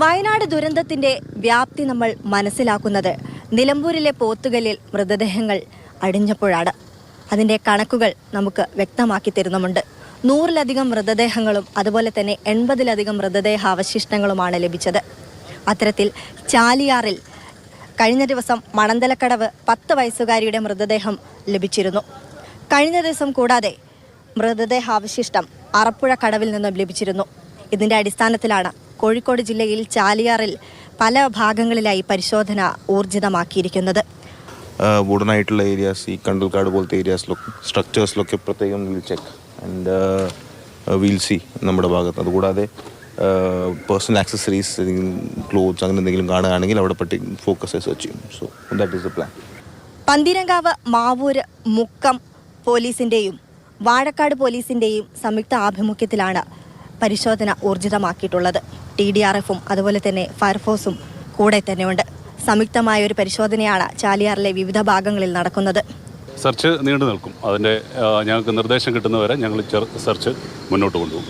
വയനാട് ദുരന്തത്തിന്റെ വ്യാപ്തി നമ്മൾ മനസ്സിലാക്കുന്നത്. നിലമ്പൂരിലെ പോത്തുകല്ലിൽ മൃതദേഹങ്ങൾ അടിഞ്ഞപ്പോഴാണ്. അതിന്റെ കണക്കുകൾ നമുക്ക് വ്യക്തമാക്കി തരുന്നുമുണ്ട്. നൂറിലധികം മൃതദേഹങ്ങളും അതുപോലെ തന്നെ എൺപതിലധികം മൃതദേഹ അവശിഷ്ടങ്ങളുമാണ് ലഭിച്ചത്. അത്തരത്തിൽ ചാലിയാറിൽ കഴിഞ്ഞ ദിവസം മണന്തലക്കടവ് പത്ത് വയസ്സുകാരിയുടെ മൃതദേഹം ലഭിച്ചിരുന്നു. കഴിഞ്ഞ ദിവസം കൂടാതെ മൃതദേഹാവശിഷ്ടം അറപ്പുഴ കടവിൽ നിന്നും ലഭിച്ചിരുന്നു. ഇതിന്റെ അടിസ്ഥാനത്തിലാണ് കോഴിക്കോട് ജില്ലയിൽ ചാലിയാറിൽ പല ഭാഗങ്ങളിലായി പരിശോധന ഊർജിതമാക്കിയിരിക്കുന്നത്. വുഡനായിട്ടുള്ള ഏരിയാസ് ഈ കണ്ടൽക്കാട് പോലത്തെ ഏരിയാസിലൊക്കെ സ്ട്രക്ചേഴ്സിലൊക്കെ പ്രത്യേകം will check and will see നമ്മുടെ ഭാഗത്ത്. അതുകൂടാതെ പേഴ്സണൽ ആക്സസറീസ് ക്ലോത്ത്സ് അങ്ങനെ എന്തെങ്കിലും കാണുകയാണെങ്കിൽ അവിടെ പറ്റി ഫോക്കസ് സെർച്ച് ചെയ്യും. So that is the plan Pantheeramkavu Mavoor Mukkam പോലീസിന്റെയും വാഴക്കാട് പോലീസിന്റെയും സംയുക്ത ആഭിമുഖ്യത്തിലാണ് പരിശോധന ഊർജിതമാക്കിയിട്ടുള്ളത്. ടി ഡി ആർ എഫും അതുപോലെ തന്നെ ഫയർഫോഴ്സും കൂടെ തന്നെയുണ്ട്. സംയുക്തമായ ഒരു പരിശോധനയാണ് ചാലിയാറിലെ വിവിധ ഭാഗങ്ങളിൽ നടക്കുന്നത്. സെർച്ച് നീണ്ടു നിൽക്കും. അതിന്റെ ഞങ്ങൾക്ക് നിർദ്ദേശം കിട്ടുന്നവരെ ഞങ്ങൾ സെർച്ച് മുന്നോട്ട് കൊണ്ടുപോകും.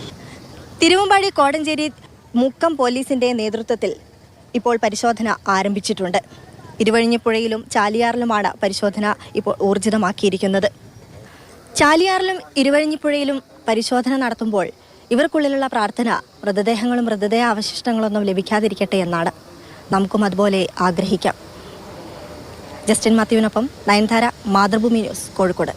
തിരുവമ്പാടി കോടഞ്ചേരി മുക്കം പോലീസിന്റെ നേതൃത്വത്തിൽ ഇപ്പോൾ പരിശോധന ആരംഭിച്ചിട്ടുണ്ട്. ഇരുവഴിഞ്ഞിപ്പുഴയിലും ചാലിയാറിലുമാണ് പരിശോധന ഇപ്പോൾ ഊർജിതമാക്കിയിരിക്കുന്നത്. ചാലിയാറിലും ഇരുവഴിഞ്ഞിപ്പുഴയിലും പരിശോധന നടത്തുമ്പോൾ ഇവർക്കുള്ളിലുള്ള പ്രാർത്ഥന മൃതദേഹങ്ങളും മൃതദേഹ അവശിഷ്ടങ്ങളൊന്നും ലഭിക്കാതിരിക്കട്ടെ എന്നാണ്. നമുക്കും അതുപോലെ ആഗ്രഹിക്കാം. ജസ്റ്റിൻ മാത്യുവിനൊപ്പം നയൻതാര മാതൃഭൂമി ന്യൂസ് കോഴിക്കോട്.